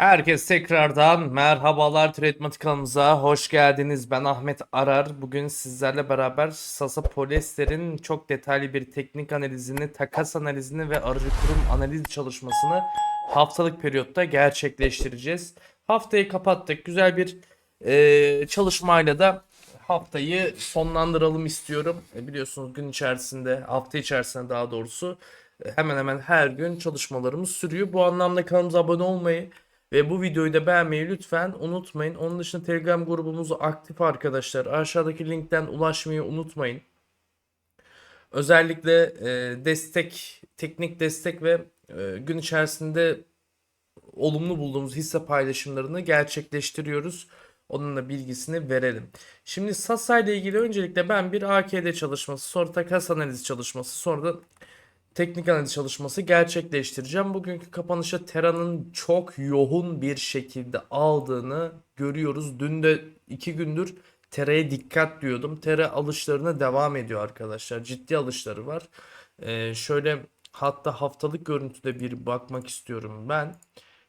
Herkes tekrardan merhabalar Trade kanalımıza hoş geldiniz. Ben Ahmet Arar. Bugün sizlerle beraber Sasa Polyester'in çok detaylı bir teknik analizini, takas analizini ve aracı kurum analiz çalışmasını haftalık periyotta gerçekleştireceğiz. Haftayı kapattık. Güzel bir e, çalışmayla da haftayı sonlandıralım istiyorum. E, biliyorsunuz gün içerisinde, hafta içerisinde daha doğrusu e, hemen hemen her gün çalışmalarımız sürüyor. Bu anlamda kanalımıza abone olmayı ve bu videoyu da beğenmeyi lütfen unutmayın. Onun dışında Telegram grubumuz aktif arkadaşlar. Aşağıdaki linkten ulaşmayı unutmayın. Özellikle e, destek, teknik destek ve e, gün içerisinde olumlu bulduğumuz hisse paylaşımlarını gerçekleştiriyoruz. Onun da bilgisini verelim. Şimdi Sasa ile ilgili öncelikle ben bir AKD çalışması, sonra takas analiz çalışması, sonra da teknik analiz çalışması gerçekleştireceğim. Bugünkü kapanışa Tera'nın çok yoğun bir şekilde aldığını görüyoruz. Dün de iki gündür Tera'ya dikkat diyordum. Tera alışlarına devam ediyor arkadaşlar. Ciddi alışları var. Ee, şöyle hatta haftalık görüntüde bir bakmak istiyorum ben.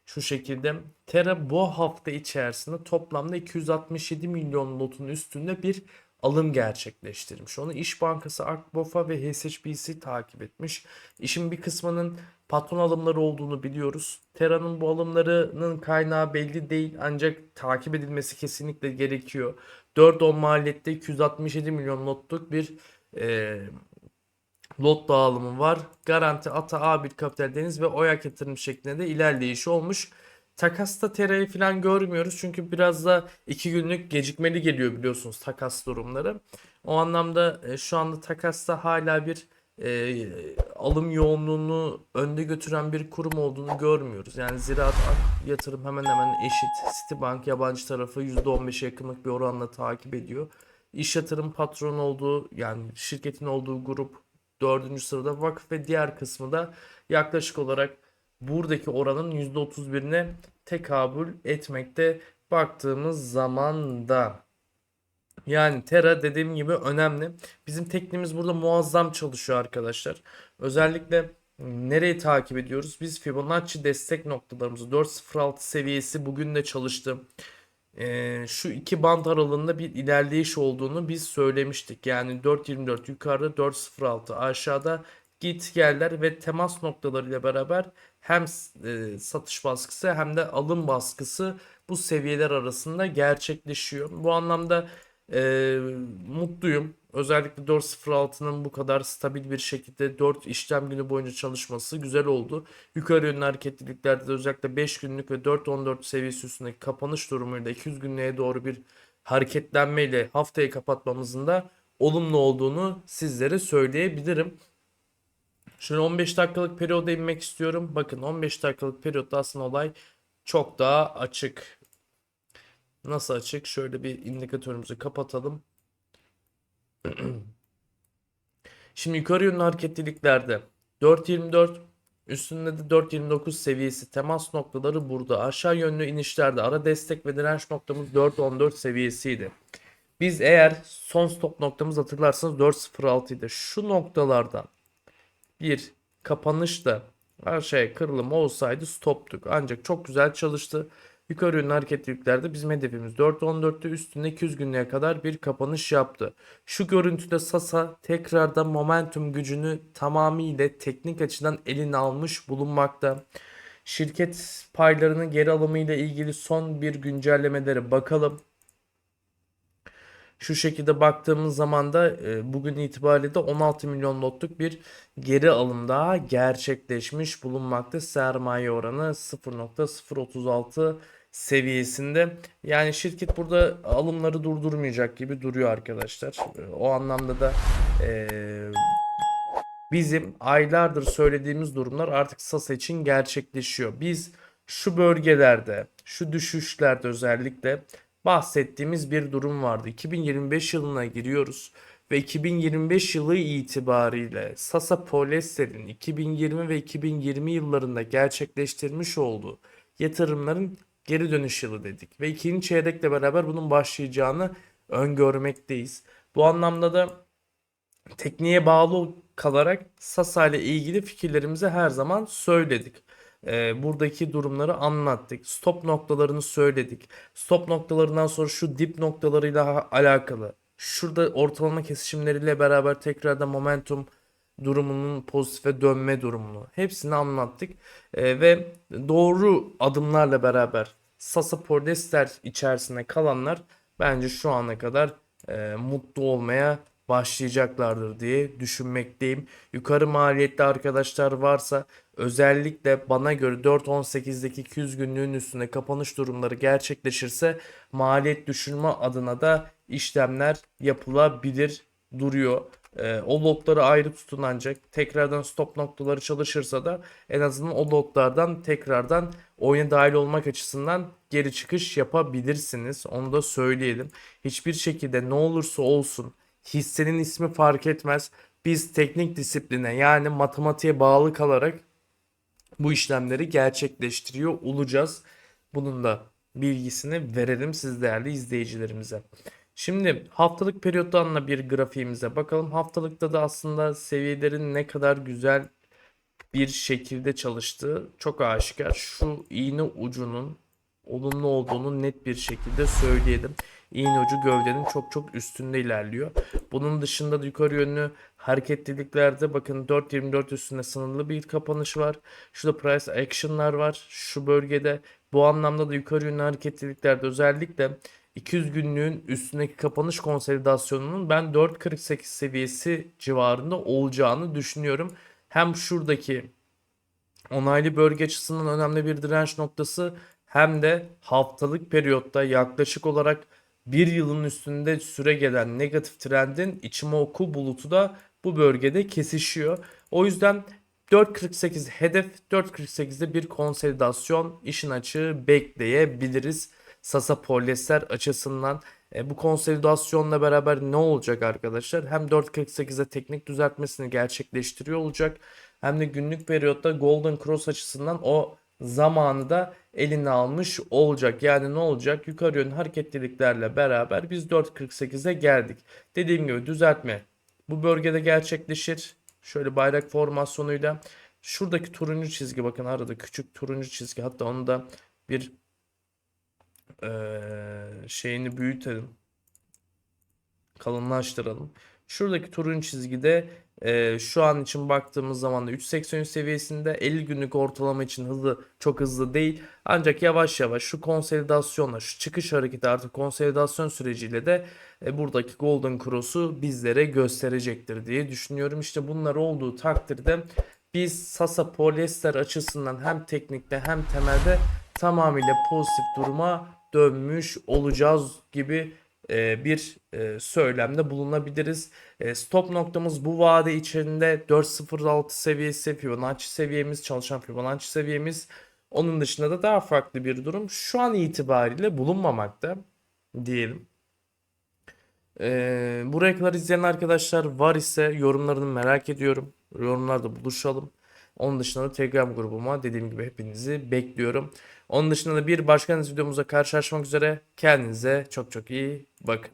Şu şekilde Terra bu hafta içerisinde toplamda 267 milyon lotun üstünde bir alım gerçekleştirmiş. Onu İş Bankası, Akbofa ve HSBC takip etmiş. İşin bir kısmının patron alımları olduğunu biliyoruz. Terra'nın bu alımlarının kaynağı belli değil ancak takip edilmesi kesinlikle gerekiyor. 4-10 maliyette 267 milyon lotluk bir e, lot dağılımı var. Garanti Ata A1 Kapital Deniz ve Oyak yatırım şeklinde de ilerleyişi olmuş. Takasta TR'yi falan görmüyoruz çünkü biraz da iki günlük gecikmeli geliyor biliyorsunuz takas durumları. O anlamda e, şu anda takasta hala bir e, alım yoğunluğunu önde götüren bir kurum olduğunu görmüyoruz. Yani Ziraat Ak yatırım hemen hemen eşit. Citibank yabancı tarafı %15'e yakınlık bir oranla takip ediyor. İş yatırım patron olduğu yani şirketin olduğu grup dördüncü sırada vakıf ve diğer kısmı da yaklaşık olarak buradaki oranın %31'ine tekabül etmekte baktığımız zamanda. Yani Terra dediğim gibi önemli. Bizim tekniğimiz burada muazzam çalışıyor arkadaşlar. Özellikle nereyi takip ediyoruz? Biz Fibonacci destek noktalarımızı 4.06 seviyesi bugün de çalıştı. Ee, şu iki band aralığında bir ilerleyiş olduğunu biz söylemiştik. Yani 4.24 yukarıda 4.06 aşağıda git geller ve temas noktalarıyla beraber hem e, satış baskısı hem de alım baskısı bu seviyeler arasında gerçekleşiyor. Bu anlamda e, mutluyum. Özellikle 4.06'nın bu kadar stabil bir şekilde 4 işlem günü boyunca çalışması güzel oldu. Yukarı yönlü hareketliliklerde de özellikle 5 günlük ve 4.14 seviyesi üstündeki kapanış durumuyla 200 günlüğe doğru bir hareketlenmeyle haftayı kapatmamızın da olumlu olduğunu sizlere söyleyebilirim. Şöyle 15 dakikalık periyoda inmek istiyorum. Bakın 15 dakikalık periyotta aslında olay çok daha açık. Nasıl açık? Şöyle bir indikatörümüzü kapatalım. Şimdi yukarı yönlü hareketliliklerde 4.24 üstünde de 4.29 seviyesi temas noktaları burada. Aşağı yönlü inişlerde ara destek ve direnç noktamız 4.14 seviyesiydi. Biz eğer son stop noktamız hatırlarsanız 4.06 idi. Şu noktalardan bir kapanışta aşağıya kırılım olsaydı stoptuk. Ancak çok güzel çalıştı. Yukarı yönlü hareketliliklerde bizim hedefimiz 4.14'te üstünde 200 günlüğe kadar bir kapanış yaptı. Şu görüntüde Sasa tekrardan momentum gücünü tamamıyla teknik açıdan eline almış bulunmakta. Şirket paylarının geri alımı ile ilgili son bir güncellemelere bakalım. Şu şekilde baktığımız zaman da e, bugün itibariyle de 16 milyon lotluk bir geri alım daha gerçekleşmiş bulunmakta. Sermaye oranı 0.036 seviyesinde. Yani şirket burada alımları durdurmayacak gibi duruyor arkadaşlar. E, O anlamda da e, bizim aylardır söylediğimiz durumlar artık Sasa için gerçekleşiyor. Biz şu bölgelerde, şu düşüşlerde özellikle bahsettiğimiz bir durum vardı. 2025 yılına giriyoruz ve 2025 yılı itibariyle Sasa Polyester'in 2020 ve 2020 yıllarında gerçekleştirmiş olduğu yatırımların geri dönüş yılı dedik ve ikinci çeyrekle beraber bunun başlayacağını öngörmekteyiz. Bu anlamda da tekniğe bağlı kalarak Sasa ile ilgili fikirlerimizi her zaman söyledik. E, buradaki durumları anlattık. Stop noktalarını söyledik. Stop noktalarından sonra şu dip noktalarıyla alakalı. Şurada ortalama kesişimleriyle beraber tekrardan momentum durumunun pozitife dönme durumunu hepsini anlattık. E, ve doğru adımlarla beraber Sasa Polyester içerisinde kalanlar bence şu ana kadar e, mutlu olmaya başlayacaklardır diye düşünmekteyim. Yukarı maliyetli arkadaşlar varsa özellikle bana göre 4.18'deki 200 günlüğün üstünde kapanış durumları gerçekleşirse maliyet düşürme adına da işlemler yapılabilir duruyor. Ee, o lotları ayrı tutun ancak tekrardan stop noktaları çalışırsa da en azından o lotlardan tekrardan oyuna dahil olmak açısından geri çıkış yapabilirsiniz. Onu da söyleyelim. Hiçbir şekilde ne olursa olsun hissenin ismi fark etmez. Biz teknik disipline yani matematiğe bağlı kalarak bu işlemleri gerçekleştiriyor olacağız. Bunun da bilgisini verelim siz değerli izleyicilerimize. Şimdi haftalık periyotlarla bir grafiğimize bakalım. Haftalıkta da aslında seviyelerin ne kadar güzel bir şekilde çalıştığı çok aşikar. Şu iğne ucunun olumlu olduğunu net bir şekilde söyleyelim. İğne ucu gövdenin çok çok üstünde ilerliyor. Bunun dışında da yukarı yönlü hareketliliklerde bakın 4.24 üstünde sınırlı bir kapanış var. Şurada price action'lar var şu bölgede. Bu anlamda da yukarı yönlü hareketliliklerde özellikle 200 günlüğün üstündeki kapanış konsolidasyonunun ben 4.48 seviyesi civarında olacağını düşünüyorum. Hem şuradaki onaylı bölge açısından önemli bir direnç noktası hem de haftalık periyotta yaklaşık olarak bir yılın üstünde süre gelen negatif trendin Ichimoku bulutu da bu bölgede kesişiyor. O yüzden 4.48 hedef 4.48'de bir konsolidasyon işin açığı bekleyebiliriz. Sasa polyester açısından e, bu konsolidasyonla beraber ne olacak arkadaşlar? Hem 4.48'e teknik düzeltmesini gerçekleştiriyor olacak hem de günlük periyotta Golden Cross açısından o zamanı da eline almış olacak. Yani ne olacak? Yukarı yönlü hareketliliklerle beraber biz 4.48'e geldik. Dediğim gibi düzeltme bu bölgede gerçekleşir. Şöyle bayrak formasyonuyla. Şuradaki turuncu çizgi bakın arada küçük turuncu çizgi hatta onu da bir eee, şeyini büyütelim. Kalınlaştıralım. Şuradaki turuncu çizgide eee, şu an için baktığımız zaman da 3.83 seviyesinde 50 günlük ortalama için hızlı çok hızlı değil. Ancak yavaş yavaş şu konsolidasyonla şu çıkış hareketi artık konsolidasyon süreciyle de e, buradaki Golden Cross'u bizlere gösterecektir diye düşünüyorum. İşte bunlar olduğu takdirde biz Sasa Polyester açısından hem teknikte hem temelde tamamıyla pozitif duruma dönmüş olacağız gibi e, bir e, söylemde bulunabiliriz. E, Stop noktamız bu vade içinde 4.06 seviyesi Fibonacci seviyemiz, çalışan Fibonacci seviyemiz. Onun dışında da daha farklı bir durum şu an itibariyle bulunmamakta diyelim. Buraya kadar izleyen arkadaşlar var ise yorumlarını merak ediyorum. Yorumlarda buluşalım. Onun dışında da Telegram grubuma dediğim gibi hepinizi bekliyorum. Onun dışında da bir başka videomuzda karşılaşmak üzere. Kendinize çok çok iyi bakın.